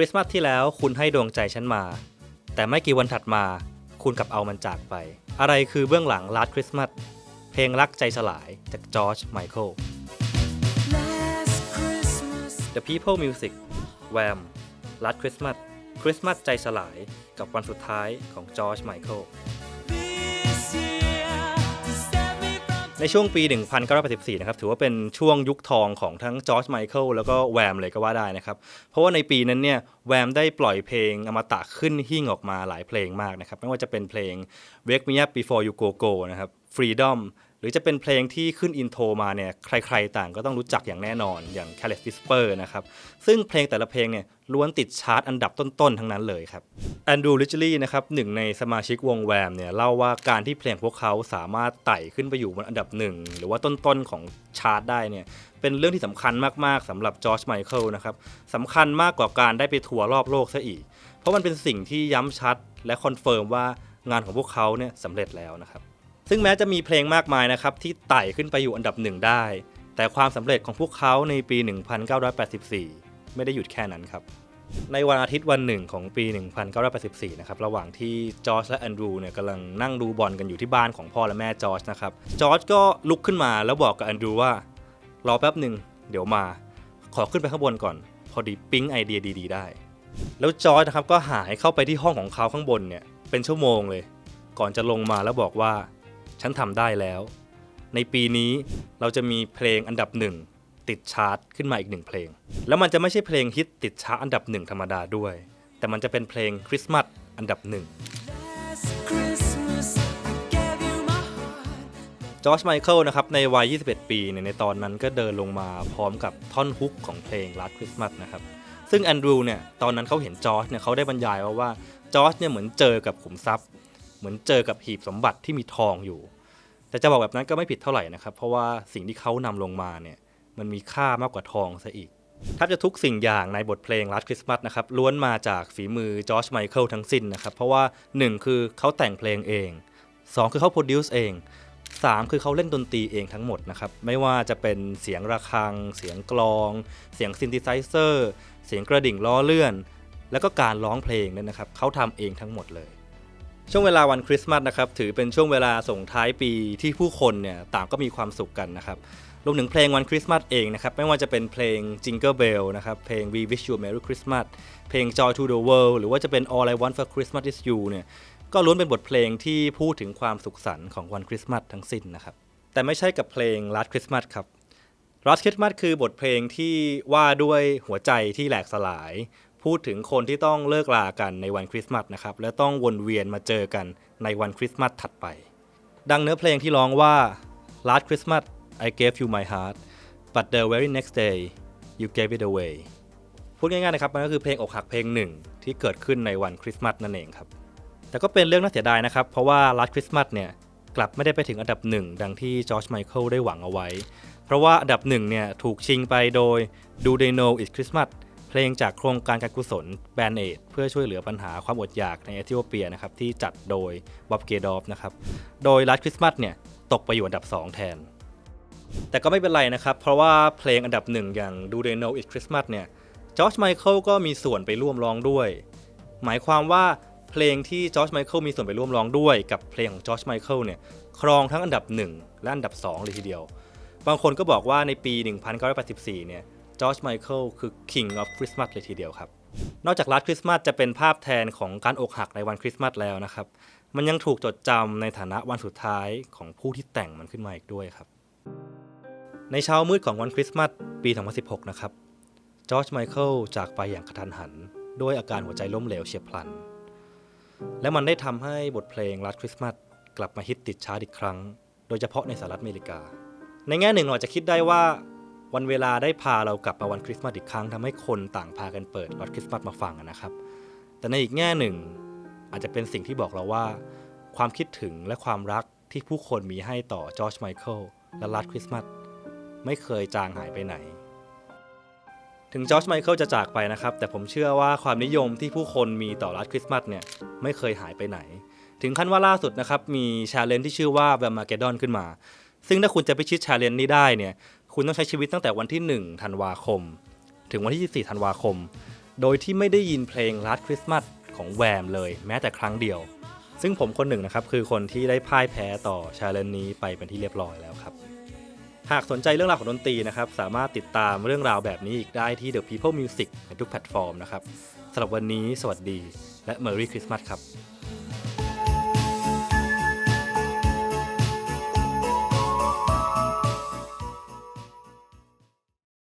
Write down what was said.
คริสต์มาสที่แล้วคุณให้ดวงใจฉันมา แต่ไม่กี่วันถัดมา คุณกลับเอามันจากไป อะไรคือเบื้องหลังลาดคริสต์มาสเพลงรักใจสลายจากจอร์จไมเคิล Last Christmas The People Music Wham รัดคริสต์มาสคริสต์มาสใจสลายกับวันสุดท้ายของจอร์จไมเคิล ในช่วงปี 1984 นะครับ ถือว่าเป็นช่วงยุคทองของทั้งจอร์จไมเคิลแล้วก็แวมเลยก็ว่าได้นะครับ เพราะว่าในปีนั้นเนี่ยแวมได้ปล่อยเพลงอมตะขึ้นหิ่งออกมาหลายเพลงมากนะครับ ไม่ว่าจะเป็นเพลง Wake Me Up Before You Go Go นะครับ Freedom หรือจะเป็นเพลงที่ขึ้นอินโทรมาเนี่ยใครๆต่างก็ต้องรู้จักอย่างแน่นอนอย่าง Careless Whisper นะครับ ซึ่งเพลงแต่ละเพลงเนี่ยล้วนติดชาร์ตอันดับต้นๆ ทั้งนั้นเลยครับแอนดรูลิชลี่นะครับหนึ่งในสมาชิกวงแวมเนี่ยเล่าว่าการที่เพลงพวกเขาสามารถไต่ขึ้นไปอยู่บนอันดับหนึ่งหรือว่าต้นๆ ของชาร์ตได้เนี่ยเป็นเรื่องที่สำคัญมากๆสำหรับจอร์จไมเคิลนะครับสำคัญมากกว่าการได้ไปทัวร์รอบโลกซะอีก เพราะมันเป็นสิ่งที่ย้ำชัดและคอนเฟิร์มว่างานของพวกเขาเนี่ยสำเร็จแล้วนะครับ ซึ่งแม้จะมีเพลงมากมายนะครับที่ไต่ขึ้นไปอยู่อันดับหนึ่งได้ แต่ความสำเร็จของพวกเขาในปี 1984 ไม่ได้หยุดแค่นั้นครับ ในวันอาทิตย์วันหนึ่งของปี 1984 นะครับระหว่างที่จอร์จและแอนดรูเนี่ยกำลังนั่งดูบอลกันอยู่ที่บ้านของพ่อและแม่จอร์จนะครับจอร์จก็ลุกขึ้นมาแล้วบอกกับแอนดรูว่ารอแป๊บหนึ่งเดี๋ยวมา ขอขึ้นไปข้างบนก่อน พอดีปิ๊งไอเดียดี ๆ ได้ แล้วจอร์จนะครับก็หายเข้าไปที่ห้องของเขาข้างบนเนี่ยเป็นชั่วโมงเลย ก่อนจะลงมาแล้วบอกว่า ฉันทำได้แล้ว ในปีนี้เราจะมีเพลงอันดับหนึ่งติดชาร์ตขึ้นมาอีกหนึ่งเพลง แล้วมันจะไม่ใช่เพลงฮิตติดชาร์ตอันดับหนึ่งธรรมดาด้วย แต่มันจะเป็นเพลงคริสต์มาสอันดับหนึ่ง last Christmas I gave you my heart จอร์จไมเคิลนะครับในวัย 21 ปีเนี่ยในตอนนั้นก็เดินลงมาพร้อมกับท่อนฮุกของเพลง Last Christmas นะครับ ซึ่งแอนดรูเนี่ยตอนนั้นเขาเห็นจอร์จเนี่ยเขาได้บรรยายว่าว่าจอร์จเนี่ยเหมือนเจอกับขุมทรัพย์ เหมือนเจอกับหีบสมบัติที่มีทองอยู่ แต่จะบอกแบบนั้นก็ไม่ผิดเท่าไหร่นะครับ เพราะว่าสิ่งที่เขานำลงมาเนี่ยมันมีค่ามากกว่าทองซะอีกแทบจะทุกสิ่งอย่างในบทเพลง Last Christmas นะครับล้วนมาจากฝีมือจอร์จไมเคิลทั้งสิ้นนะครับ เพราะว่า 1 คือเขาแต่งเพลงเอง 2 คือเขาโปรดิวซ์เอง 3 คือเขาเล่นดนตรีเองทั้งหมดนะครับ ไม่ว่าจะเป็นเสียงระฆัง เสียงกลอง เสียงซินธิไซเซอร์ เสียงกระดิ่งล้อเลื่อน แล้วก็การร้องเพลงนี่ยนะครับเขาทำเองทั้งหมดเลย ช่วงเวลาวันคริสต์มาสนะครับถือเป็นช่วงเวลาส่งท้ายปีที่ผู้คนเนี่ยต่างก็มีความสุขกันนะครับรวมถึงเพลงวันคริสต์มาสเองนะครับไม่ว่าจะเป็นเพลง Jingle Bell นะครับเพลง We Wish You a Merry Christmas เพลง Joy to the World หรือว่าจะเป็น All I Want for Christmas is You เนี่ยก็ล้วนเป็นบทเพลงที่พูดถึงความสุขสันต์ของวันคริสต์มาสทั้งสิ้นนะครับแต่ไม่ใช่กับเพลง Last Christmas ครับ Last Christmas คือบทเพลงที่ว่าด้วยหัวใจที่แหลกสลาย พูดถึงคนที่ต้องเลิกลากันในวันคริสต์มาสนะครับและต้องวนเวียนมาเจอกันในวันคริสต์มาสถัดไป ดังเนื้อเพลงที่ร้องว่า Last Christmas I gave you my heart but the very next day you gave it away พูดง่ายๆนะครับมันก็คือเพลงอกหักเพลงหนึ่งที่เกิดขึ้นในวันคริสต์มาสนั่นเองครับ แต่ก็เป็นเรื่องน่าเสียดายนะครับ เพราะว่า Last Christmas เนี่ยกลับไม่ได้ไปถึงอันดับหนึ่งดังที่จอร์จไมเคิลได้หวังเอาไว้ เพราะว่าอันดับหนึ่งเนี่ยถูกชิงไปโดย Do They Know It's Christmas เพลงจากโครงการการกุศลแบนเอดเพื่อช่วยเหลือปัญหาความอดอยากในเอธิโอเปียนะครับที่จัดโดยบ๊อบเกดอฟนะครับโดย Last Christmas เนี่ยตกไปอยู่อันดับ 2 แทน แต่ก็ไม่เป็นไรนะครับ เพราะว่าเพลงอันดับหนึ่งอย่าง Do They Know It's Christmas เนี่ยจอร์จไมเคิลก็มีส่วนไปร่วมร้องด้วย หมายความว่าเพลงที่จอร์จไมเคิลมีส่วนไปร่วมร้องด้วย กับเพลงของจอร์จไมเคิลเนี่ยครองทั้งอันดับ 1 และอันดับ 2 เลยทีเดียว บางคนก็บอกว่าในปี 1984 เนี่ย จอร์จไมเคิลคือ King of Christmas เลยทีเดียวครับ นอกจากรัฐคริสต์มาสจะเป็นภาพแทนของการอกหักในวันคริสต์มาสแล้วนะครับ มันยังถูกจดจำในฐานะวันสุดท้ายของผู้ที่แต่งมันขึ้นมาอีกด้วยครับ ในเช้ามืดของวันคริสต์มาสปี 2016 นะครับจอร์จไมเคิลจากไปอย่างกระทันหัน ด้วยอาการหัวใจล้มเหลวเฉียบพลัน และมันได้ทำให้บทเพลงรัฐคริสต์มาสกลับมาฮิตติดชาร์ตอีกครั้ง โดยเฉพาะในสหรัฐอเมริกา ในแง่หนึ่งเราอาจจะคิดได้ว่า วันเวลาได้พาเรากลับมาวันคริสต์มาสอีกครั้งทำให้คนต่างพากันเปิดรัฐคริสต์มาสมาฟังนะครับ แต่ในอีกแง่หนึ่ง อาจจะเป็นสิ่งที่บอกเราว่า ความคิดถึงและความรักที่ผู้คนมีให้ต่อจอร์จไมเคิลและรัฐคริสต์มาสไม่เคยจางหายไปไหน ถึงจอร์จไมเคิลจะจากไปนะครับ แต่ผมเชื่อว่าความนิยมที่ผู้คนมีต่อรัฐคริสต์มาสเนี่ยไม่เคยหายไปไหน ถึงขั้นว่าล่าสุดนะครับมีชาเลนจ์ที่ชื่อว่าแบมมาเกดอนขึ้นมา ซึ่งถ้าคุณจะไปชิดชาเลนจ์นี้ได้เนี่ย คุณต้องใช้ชีวิตตั้งแต่วันที่ 1 ธันวาคม ถึงวันที่ 24 ธันวาคม โดยที่ไม่ได้ยินเพลง Last Christmas ของแวมเลย แม้แต่ครั้งเดียว ซึ่งผมคนหนึ่งนะครับ คือคนที่ได้พ่ายแพ้ต่อชาเลนนี้ไปเป็นที่เรียบร้อยแล้วครับ หากสนใจเรื่องราวของดนตรีนะครับ สามารถติดตามเรื่องราวแบบนี้อีกได้ที่ The People Music ในทุกแพลตฟอร์มนะครับสำหรับวันนี้ สวัสดี และ Merry Christmas ครับ